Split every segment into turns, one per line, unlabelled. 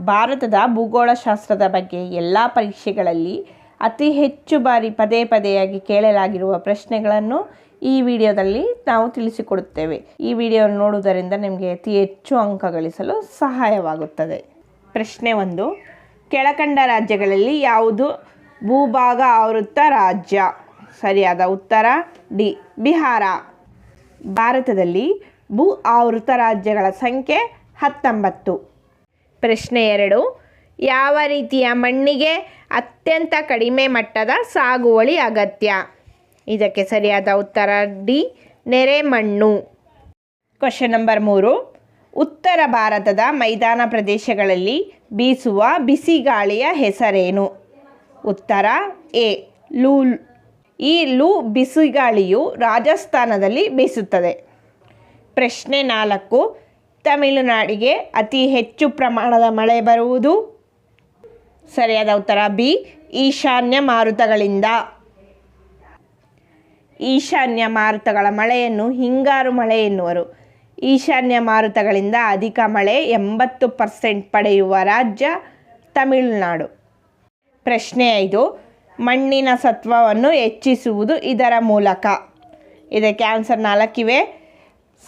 ಭಾರತದ ಭೂಗೋಳಶಾಸ್ತ್ರದ ಬಗ್ಗೆ ಎಲ್ಲ ಪರೀಕ್ಷೆಗಳಲ್ಲಿ ಅತಿ ಹೆಚ್ಚು ಬಾರಿ ಪದೇ ಪದೆಯಾಗಿ ಕೇಳಲಾಗಿರುವ ಪ್ರಶ್ನೆಗಳನ್ನು ಈ ವಿಡಿಯೋದಲ್ಲಿ ನಾವು ತಿಳಿಸಿಕೊಡುತ್ತೇವೆ. ಈ ವಿಡಿಯೋ ನೋಡುವುದರಿಂದ ನಿಮಗೆ ಅತಿ ಹೆಚ್ಚು ಅಂಕ ಗಳಿಸಲು ಸಹಾಯವಾಗುತ್ತದೆ. ಪ್ರಶ್ನೆ ಒಂದು, ಕೆಳಕಂಡ ರಾಜ್ಯಗಳಲ್ಲಿ ಯಾವುದು ಭೂಭಾಗ ಆವೃತ್ತ ರಾಜ್ಯ? ಸರಿಯಾದ ಉತ್ತರ, ಡಿ, ಬಿಹಾರ. ಭಾರತದಲ್ಲಿ ಭೂ ಆವೃತ ರಾಜ್ಯಗಳ ಸಂಖ್ಯೆ ಹತ್ತೊಂಬತ್ತು. ಪ್ರಶ್ನೆ ಎರಡು. ಯಾವ ರೀತಿಯ ಮಣ್ಣಿಗೆ ಅತ್ಯಂತ ಕಡಿಮೆ ಮಟ್ಟದ ಸಾಗುವಳಿ ಅಗತ್ಯ? ಇದಕ್ಕೆ ಸರಿಯಾದ ಉತ್ತರ ಡಿ ನೆರೆ ಮಣ್ಣು ಕ್ವಶನ್ ನಂಬರ್ ಮೂರು. ಉತ್ತರ ಭಾರತದ ಮೈದಾನ ಪ್ರದೇಶಗಳಲ್ಲಿ ಬೀಸುವ ಬಿಸಿ ಗಾಳಿಯ ಹೆಸರೇನು? ಉತ್ತರ ಎ ಲೂ ಈ ಲೂ ಬಿಸಿಗಾಳಿಯು ರಾಜಸ್ಥಾನದಲ್ಲಿ ಬೀಸುತ್ತದೆ. ಪ್ರಶ್ನೆ ನಾಲ್ಕು. ತಮಿಳುನಾಡಿಗೆ ಅತಿ ಹೆಚ್ಚು ಪ್ರಮಾಣದ ಮಳೆ ಬರುವುದು? ಸರಿಯಾದ ಉತ್ತರ ಬಿ, ಈಶಾನ್ಯ ಮಾರುತಗಳಿಂದ. ಈಶಾನ್ಯ ಮಾರುತಗಳ ಮಳೆಯನ್ನು ಹಿಂಗಾರು ಮಳೆ ಎನ್ನುವರು. ಈಶಾನ್ಯ ಮಾರುತಗಳಿಂದ ಅಧಿಕ ಮಳೆ ಎಂಬತ್ತು ಪರ್ಸೆಂಟ್ ಪಡೆಯುವ ರಾಜ್ಯ ತಮಿಳುನಾಡು. ಪ್ರಶ್ನೆ ಐದು, ಮಣ್ಣಿನ ಸತ್ವವನ್ನು ಹೆಚ್ಚಿಸುವುದು ಇದರ ಮೂಲಕ. ಇದಕ್ಕೆ ಆನ್ಸರ್ ನಾಲ್ಕಿವೆ.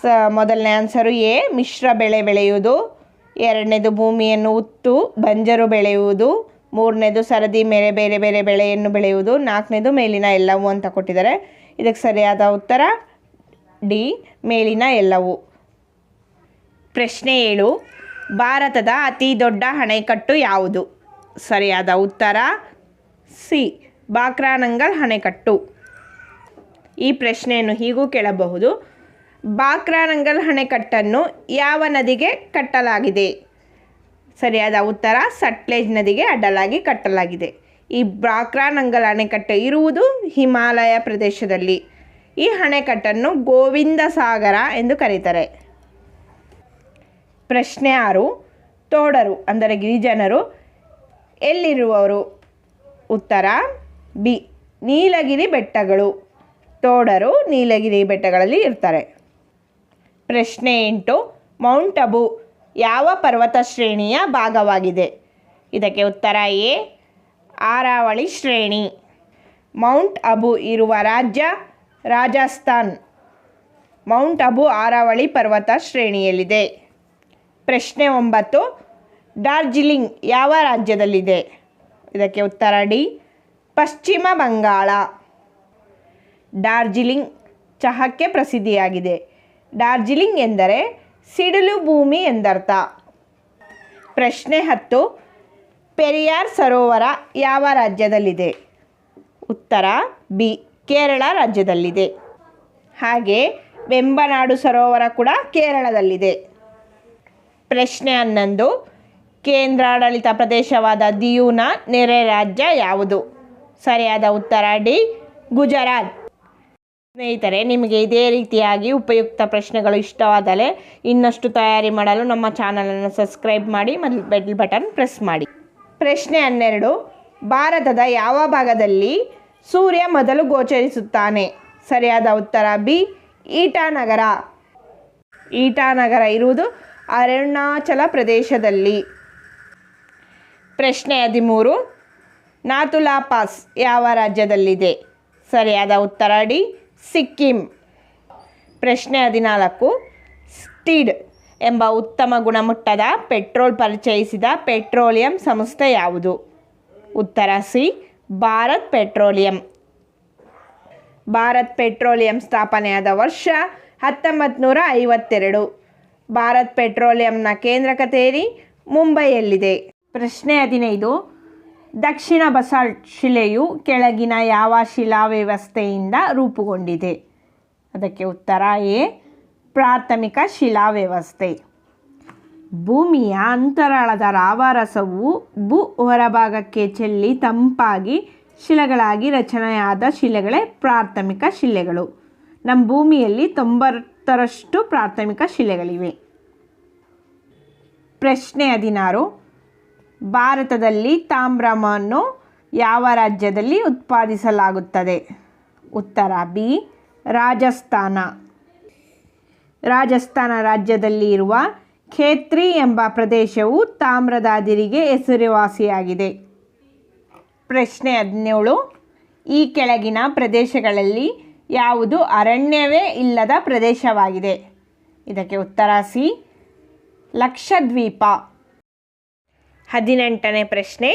ಸ, ಮೊದಲನೇ ಆನ್ಸರು ಎ ಮಿಶ್ರ ಬೆಳೆ ಬೆಳೆಯುವುದು. ಎರಡನೇದು ಭೂಮಿಯನ್ನು ಉತ್ತು, ಬಂಜರು ಬೆಳೆಯುವುದು. ಮೂರನೇದು ಸರದಿ ಮೇಲೆ ಬೇರೆ ಬೇರೆ ಬೆಳೆಯನ್ನು ಬೆಳೆಯುವುದು. ನಾಲ್ಕನೇದು ಮೇಲಿನ ಎಲ್ಲವೂ ಅಂತ ಕೊಟ್ಟಿದ್ದಾರೆ. ಇದಕ್ಕೆ ಸರಿಯಾದ ಉತ್ತರ, ಡಿ, ಮೇಲಿನ ಎಲ್ಲವೂ. ಪ್ರಶ್ನೆ ಏಳು, ಭಾರತದ ಅತಿ ದೊಡ್ಡ ಅಣೆಕಟ್ಟು ಯಾವುದು? ಸರಿಯಾದ ಉತ್ತರ, ಸಿ, ಬಾಕ್ರಾನಂಗಲ್ ಅಣೆಕಟ್ಟು. ಈ ಪ್ರಶ್ನೆಯನ್ನು ಹೀಗೂ ಕೇಳಬಹುದು. ಬಾಕ್ರಾನಂಗಲ್ ಅಣೆಕಟ್ಟನ್ನು ಯಾವ ನದಿಗೆ ಕಟ್ಟಲಾಗಿದೆ? ಸರಿಯಾದ ಉತ್ತರ, ಸಟ್ಲೇಜ್ ನದಿಗೆ ಅಡ್ಡಲಾಗಿ ಕಟ್ಟಲಾಗಿದೆ. ಈ ಬಾಕ್ರಾನಂಗಲ್ ಅಣೆಕಟ್ಟೆ ಇರುವುದು ಹಿಮಾಲಯ ಪ್ರದೇಶದಲ್ಲಿ. ಈ ಅಣೆಕಟ್ಟನ್ನು ಗೋವಿಂದ ಸಾಗರ ಎಂದು ಕರೀತಾರೆ. ಪ್ರಶ್ನೆ ಆರು, ತೋಡರು ಅಂದರೆ ಗಿರಿಜನರು ಎಲ್ಲಿರುವವರು? ಉತ್ತರ, ಬಿ, ನೀಲಗಿರಿ ಬೆಟ್ಟಗಳು. ತೋಡರು ನೀಲಗಿರಿ ಬೆಟ್ಟಗಳಲ್ಲಿ ಇರ್ತಾರೆ. ಪ್ರಶ್ನೆ ಎಂಟು, ಮೌಂಟ್ ಅಬು ಯಾವ ಪರ್ವತ ಶ್ರೇಣಿಯ ಭಾಗವಾಗಿದೆ? ಇದಕ್ಕೆ ಉತ್ತರ ಎ, ಆರಾವಳಿ ಶ್ರೇಣಿ. ಮೌಂಟ್ ಅಬು ಇರುವ ರಾಜ್ಯ ರಾಜಸ್ಥಾನ್. ಮೌಂಟ್ ಅಬು ಆರಾವಳಿ ಪರ್ವತ ಶ್ರೇಣಿಯಲ್ಲಿದೆ. ಪ್ರಶ್ನೆ ಒಂಬತ್ತು, ಡಾರ್ಜಿಲಿಂಗ್ ಯಾವ ರಾಜ್ಯದಲ್ಲಿದೆ? ಇದಕ್ಕೆ ಉತ್ತರ ಡಿ, ಪಶ್ಚಿಮ ಬಂಗಾಳ. ಡಾರ್ಜಿಲಿಂಗ್ ಚಹಕ್ಕೆ ಪ್ರಸಿದ್ಧಿಯಾಗಿದೆ. ಡಾರ್ಜಿಲಿಂಗ್ ಎಂದರೆ ಸಿಡಿಲು ಭೂಮಿ ಎಂದರ್ಥ. ಪ್ರಶ್ನೆ ಹತ್ತು, ಪೆರಿಯಾರ್ ಸರೋವರ ಯಾವ ರಾಜ್ಯದಲ್ಲಿದೆ? ಉತ್ತರ, ಬಿ, ಕೇರಳ ರಾಜ್ಯದಲ್ಲಿದೆ. ಹಾಗೆ ವೆಂಬನಾಡು ಸರೋವರ ಕೂಡ ಕೇರಳದಲ್ಲಿದೆ. ಪ್ರಶ್ನೆ ಹನ್ನೊಂದು, ಕೇಂದ್ರಾಡಳಿತ ಪ್ರದೇಶವಾದ ದಿಯುನ ನೆರೆ ರಾಜ್ಯ ಯಾವುದು? ಸರಿಯಾದ ಉತ್ತರ ಡಿ, ಗುಜರಾತ್. ಸ್ನೇಹಿತರೆ, ನಿಮಗೆ ಇದೇ ರೀತಿಯಾಗಿ ಉಪಯುಕ್ತ ಪ್ರಶ್ನೆಗಳು ಇಷ್ಟವಾದರೆ ಇನ್ನಷ್ಟು ತಯಾರಿ ಮಾಡಲು ನಮ್ಮ ಚಾನಲನ್ನು ಸಬ್ಸ್ಕ್ರೈಬ್ ಮಾಡಿ ಮತ್ತು ಬೆಲ್ ಬಟನ್ ಪ್ರೆಸ್ ಮಾಡಿ. ಪ್ರಶ್ನೆ ಹನ್ನೆರಡು, ಭಾರತದ ಯಾವ ಭಾಗದಲ್ಲಿ ಸೂರ್ಯ ಮೊದಲು ಗೋಚರಿಸುತ್ತಾನೆ? ಸರಿಯಾದ ಉತ್ತರ ಬಿ, ಈಟಾನಗರ. ಈಟಾನಗರ ಇರುವುದು ಅರುಣಾಚಲ ಪ್ರದೇಶದಲ್ಲಿ. ಪ್ರಶ್ನೆ ಹದಿಮೂರು ನಾಥುಲಾ ಪಾಸ್ ಯಾವ ರಾಜ್ಯದಲ್ಲಿದೆ? ಸರಿಯಾದ ಉತ್ತರ ಡಿ ಸಿಕ್ಕಿಂ. ಪ್ರಶ್ನೆ ಹದಿನಾಲ್ಕು. ಸ್ಟೀಡ್ ಎಂಬ ಉತ್ತಮ ಗುಣಮಟ್ಟದ ಪೆಟ್ರೋಲ್ ಪರಿಚಯಿಸಿದ ಪೆಟ್ರೋಲಿಯಂ ಸಂಸ್ಥೆ ಯಾವುದು? ಉತ್ತರ C, Bharat Petroleum. Bharat Petroleum ಸ್ಥಾಪನೆಯಾದ ವರ್ಷ ಹತ್ತೊಂಬತ್ತು ಐವತ್ತೆರಡು ಭಾರತ್ ಪೆಟ್ರೋಲಿಯಂನ ಕೇಂದ್ರ ಕಚೇರಿ ಮುಂಬೈಯಲ್ಲಿದೆ. ಪ್ರಶ್ನೆ ಹದಿನೈದು. ದಕ್ಷಿಣ ಬಸಾಲ್ಟ್ ಶಿಲೆಯು ಕೆಳಗಿನ ಯಾವ ಶಿಲಾ ವ್ಯವಸ್ಥೆಯಿಂದ ರೂಪುಗೊಂಡಿದೆ? ಅದಕ್ಕೆ ಉತ್ತರ ಎ, ಪ್ರಾಥಮಿಕ ಶಿಲಾ ವ್ಯವಸ್ಥೆ ಭೂಮಿಯ ಅಂತರಾಳದ ರಾವಾರಸವು ಭೂ ಹೊರಭಾಗಕ್ಕೆ ಚೆಲ್ಲಿ ತಂಪಾಗಿ ಶಿಲೆಗಳಾಗಿ ರಚನೆಯಾದ ಶಿಲೆಗಳೇ ಪ್ರಾಥಮಿಕ ಶಿಲೆಗಳು. ನಮ್ಮ ಭೂಮಿಯಲ್ಲಿ ತೊಂಬತ್ತರಷ್ಟು ಪ್ರಾಥಮಿಕ ಶಿಲೆಗಳಿವೆ. ಪ್ರಶ್ನೆ ಹದಿನಾರು ಭಾರತದಲ್ಲಿ ತಾಮ್ರವನ್ನು ಯಾವ ರಾಜ್ಯದಲ್ಲಿ ಉತ್ಪಾದಿಸಲಾಗುತ್ತದೆ? ಉತ್ತರ, ಬಿ, ರಾಜಸ್ಥಾನ. ರಾಜಸ್ಥಾನ ರಾಜ್ಯದಲ್ಲಿ ಇರುವ ಖೇತ್ರಿ ಎಂಬ ಪ್ರದೇಶವು ತಾಮ್ರದಾದಿರಿಗೆ ಹೆಸರುವಾಸಿಯಾಗಿದೆ. ಪ್ರಶ್ನೆ ಹದಿನೇಳು, ಈ ಕೆಳಗಿನ ಪ್ರದೇಶಗಳಲ್ಲಿ ಯಾವುದು ಅರಣ್ಯವೇ ಇಲ್ಲದ ಪ್ರದೇಶವಾಗಿದೆ? ಇದಕ್ಕೆ ಉತ್ತರ ಸಿ, ಲಕ್ಷದ್ವೀಪ. ಹದಿನೆಂಟನೇ ಪ್ರಶ್ನೆ.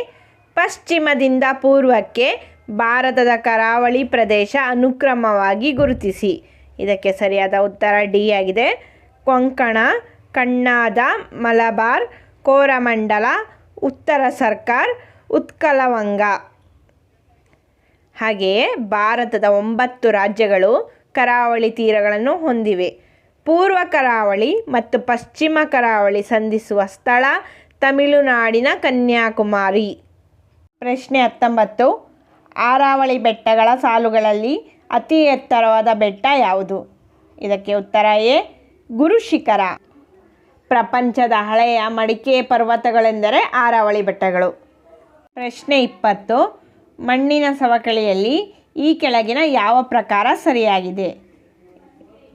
ಪಶ್ಚಿಮದಿಂದ ಪೂರ್ವಕ್ಕೆ ಭಾರತದ ಕರಾವಳಿ ಪ್ರದೇಶ ಅನುಕ್ರಮವಾಗಿ ಗುರುತಿಸಿ. ಇದಕ್ಕೆ ಸರಿಯಾದ ಉತ್ತರ ಡಿ ಆಗಿದೆ. ಕೊಂಕಣ, ಕಣ್ಣಾದ, ಮಲಬಾರ್, ಕೋರಮಂಡಲ, ಉತ್ತರ ಸರ್ಕಾರ್, ಉತ್ಕಲವಂಗ. ಹಾಗೆಯೇ ಭಾರತದ ಒಂಬತ್ತು ರಾಜ್ಯಗಳು ಕರಾವಳಿ ತೀರಗಳನ್ನು ಹೊಂದಿವೆ. ಪೂರ್ವ ಕರಾವಳಿ ಮತ್ತು ಪಶ್ಚಿಮ ಕರಾವಳಿ ಸಂಧಿಸುವ ಸ್ಥಳ ತಮಿಳುನಾಡಿನ ಕನ್ಯಾಕುಮಾರಿ. ಪ್ರಶ್ನೆ ಹತ್ತೊಂಬತ್ತು. ಆರಾವಳಿ ಬೆಟ್ಟಗಳ ಸಾಲುಗಳಲ್ಲಿ ಅತಿ ಎತ್ತರವಾದ ಬೆಟ್ಟ ಯಾವುದು? ಇದಕ್ಕೆ ಉತ್ತರ ಎ, ಗುರುಶಿಖರ. ಪ್ರಪಂಚದ ಹಳೆಯ ಮಡಿಕೆ ಪರ್ವತಗಳೆಂದರೆ ಆರಾವಳಿ ಬೆಟ್ಟಗಳು. ಪ್ರಶ್ನೆ ಇಪ್ಪತ್ತು. ಮಣ್ಣಿನ ಸವಕಳಿಯಲ್ಲಿ ಈ ಕೆಳಗಿನ ಯಾವ ಪ್ರಕಾರ ಸರಿಯಾಗಿದೆ?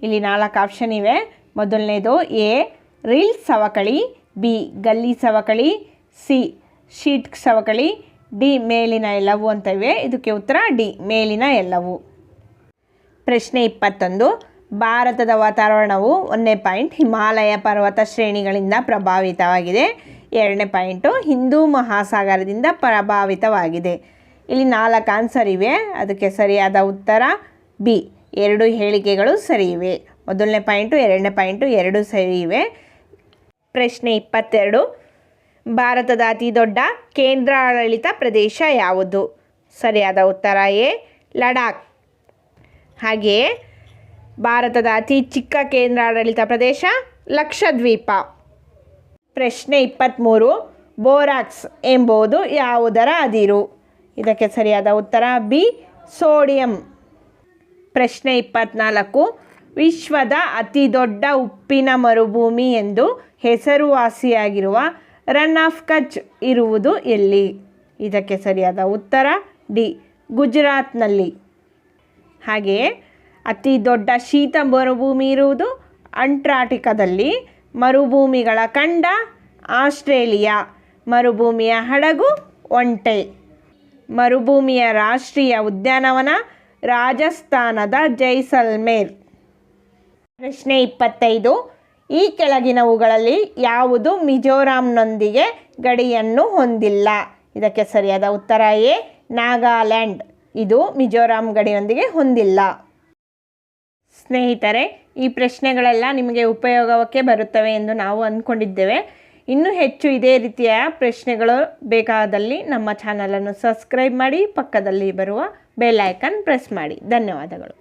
ಇಲ್ಲಿ ನಾಲ್ಕು ಆಪ್ಷನ್ ಇವೆ. ಮೊದಲನೇದು ಎ, ರೀಲ್ ಸವಕಳಿ. ಬಿ, ಗಲ್ಲಿ ಸವಕಳಿ ಸಿ, ಶೀಟ್ ಸವಕಳಿ ಡಿ, ಮೇಲಿನ ಎಲ್ಲವು ಅಂತ ಇವೆ. ಇದಕ್ಕೆ ಉತ್ತರ ಡಿ, ಮೇಲಿನ ಎಲ್ಲವು. ಪ್ರಶ್ನೆ ಇಪ್ಪತ್ತೊಂದು. ಭಾರತದ ವಾತಾವರಣವು ಒಂದನೇ ಪಾಯಿಂಟ್ ಹಿಮಾಲಯ ಪರ್ವತ ಶ್ರೇಣಿಗಳಿಂದ ಪ್ರಭಾವಿತವಾಗಿದೆ. ಎರಡನೇ ಪಾಯಿಂಟು ಹಿಂದೂ ಮಹಾಸಾಗರದಿಂದ ಪ್ರಭಾವಿತವಾಗಿದೆ. ಇಲ್ಲಿ ನಾಲ್ಕು ಆನ್ಸರ್ ಇವೆ. ಅದಕ್ಕೆ ಸರಿಯಾದ ಉತ್ತರ ಬಿ. ಎರಡು ಹೇಳಿಕೆಗಳು ಸರಿ ಇವೆ. ಮೊದಲನೇ ಪಾಯಿಂಟು, ಎರಡನೇ ಪಾಯಿಂಟು ಎರಡು ಸರಿ ಪ್ರಶ್ನೆ ಇಪ್ಪತ್ತೆರಡು. ಭಾರತದ ಅತಿ ದೊಡ್ಡ ಕೇಂದ್ರಾಡಳಿತ ಪ್ರದೇಶ ಯಾವುದು? ಸರಿಯಾದ ಉತ್ತರ ಎ, ಲಡಾಖ್. ಹಾಗೆಯೇ, ಭಾರತದ ಅತಿ ಚಿಕ್ಕ ಕೇಂದ್ರಾಡಳಿತ ಪ್ರದೇಶ ಲಕ್ಷದ್ವೀಪ. ಪ್ರಶ್ನೆ ಇಪ್ಪತ್ತ್ಮೂರು ಬೋರಾಕ್ಸ್ ಎಂಬುದು ಯಾವುದರ ಅದಿರು? ಇದಕ್ಕೆ ಸರಿಯಾದ ಉತ್ತರ ಬಿ, ಸೋಡಿಯಂ. ಪ್ರಶ್ನೆ ಇಪ್ಪತ್ನಾಲ್ಕು ವಿಶ್ವದ ಅತಿ ದೊಡ್ಡ ಉಪ್ಪಿನ ಮರುಭೂಮಿ ಎಂದು ಹೆಸರುವಾಸಿಯಾಗಿರುವ ರನ್ ಆಫ್ ಕಚ್ ಇರುವುದು ಎಲ್ಲಿ? ಇದಕ್ಕೆ ಸರಿಯಾದ ಉತ್ತರ ಡಿ, ಗುಜರಾತ್ನಲ್ಲಿ. ಹಾಗೆಯೇ, ಅತಿ ದೊಡ್ಡ ಶೀತ ಮರುಭೂಮಿ ಇರುವುದು ಅಂಟ್ರಾಕ್ಟಿಕಾದಲ್ಲಿ ಮರುಭೂಮಿಗಳ ಖಂಡ ಆಸ್ಟ್ರೇಲಿಯಾ. ಮರುಭೂಮಿಯ ಹಡಗು ಒಂಟೆ. ಮರುಭೂಮಿಯ ರಾಷ್ಟ್ರೀಯ ಉದ್ಯಾನವನ ರಾಜಸ್ಥಾನದ ಜೈಸಲ್ಮೇರ್. ಪ್ರಶ್ನೆ ಇಪ್ಪತ್ತೈದು, ಈ ಕೆಳಗಿನವುಗಳಲ್ಲಿ ಯಾವುದು ಮಿಜೋರಾಂನೊಂದಿಗೆ ಗಡಿಯನ್ನು ಹೊಂದಿಲ್ಲ? ಇದಕ್ಕೆ ಸರಿಯಾದ ಉತ್ತರ ಎ, ನಾಗಾಲ್ಯಾಂಡ್. ಇದು ಮಿಜೋರಾಂ ಗಡಿಯೊಂದಿಗೆ ಹೊಂದಿಲ್ಲ. ಸ್ನೇಹಿತರೆ, ಈ ಪ್ರಶ್ನೆಗಳೆಲ್ಲ ನಿಮಗೆ ಉಪಯೋಗಕ್ಕೆ ಬರುತ್ತವೆ ಎಂದು ನಾವು ಅಂದ್ಕೊಂಡಿದ್ದೇವೆ. ಇನ್ನೂ ಹೆಚ್ಚು ಇದೇ ರೀತಿಯ ಪ್ರಶ್ನೆಗಳು ಬೇಕಾದಲ್ಲಿ ನಮ್ಮ ಚಾನಲನ್ನು ಸಬ್ಸ್ಕ್ರೈಬ್ ಮಾಡಿ, ಪಕ್ಕದಲ್ಲಿ ಬರುವ ಬೆಲ್ ಐಕನ್ ಪ್ರೆಸ್ ಮಾಡಿ. ಧನ್ಯವಾದಗಳು.